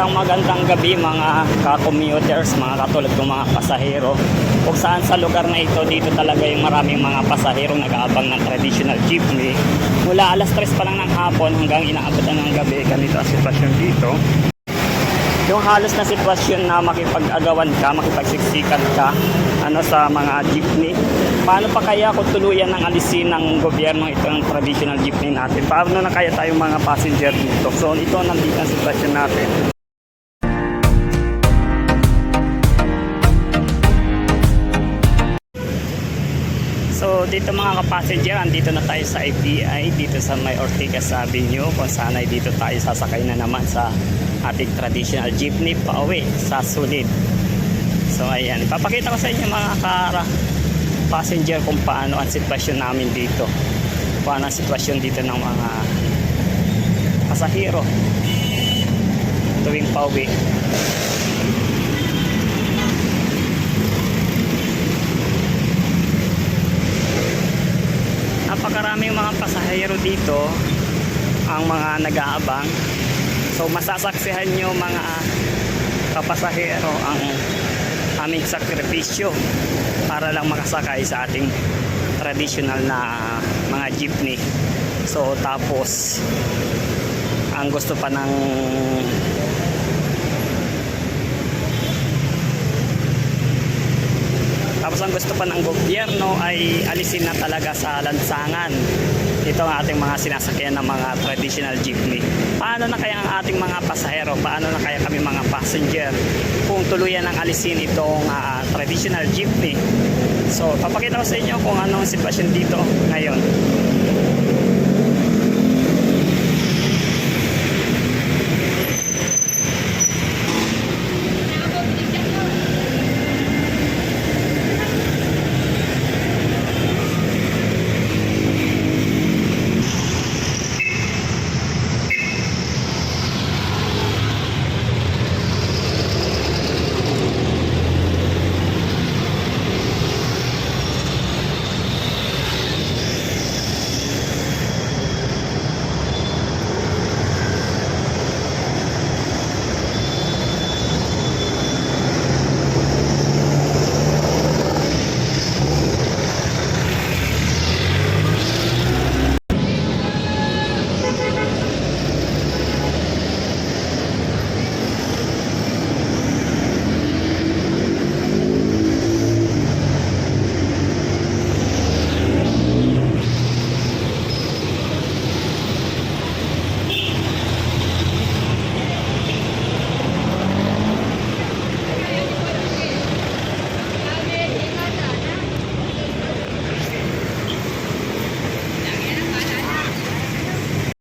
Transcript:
Isang magandang gabi mga ka-commuters, mga katulad ng mga pasahero. Kung saan sa lugar na ito, dito talaga yung maraming mga pasahero nag-aabang ng traditional jeepney. Mula alas 3 pa lang ng hapon hanggang inaabot na ng gabi, ganito ang sitwasyon dito. Yung halos na sitwasyon na makipag-agawan ka, makipagsiksikan ka ano sa mga jeepney. Paano pa kaya kung tuluyan ng alisin ng gobyerno itong traditional jeepney natin? Paano na kaya tayong mga passenger dito? So ito nandito ang sitwasyon natin. Dito mga kapassenger, andito na tayo sa IPI, dito sa may Ortigas Avenue, kung saan ay dito tayo sasakay na naman sa ating traditional jeepney pa uwi sa Sulit. So ayan, ipapakita ko sa inyo mga kara passenger kung paano ang sitwasyon namin dito. Paano ang sitwasyon dito ng mga pasahero tuwing pauwi. Napakaraming mga pasahero dito ang mga nag-aabang. So masasaksihan nyo mga kapasahero ang aming sakripisyo para lang makasakay sa ating traditional na mga jeepney. So tapos ang gusto pa ng ang gusto pa ng gobyerno ay alisin na talaga sa lansangan. Ito ang ating mga sinasakyan ng mga traditional jeepney. Paano na kaya ang ating mga pasahero? Paano na kaya kami mga passenger kung tuluyan ng alisin itong ah, traditional jeepney? So, papakita ko sa inyo kung anong sitwasyon dito ngayon.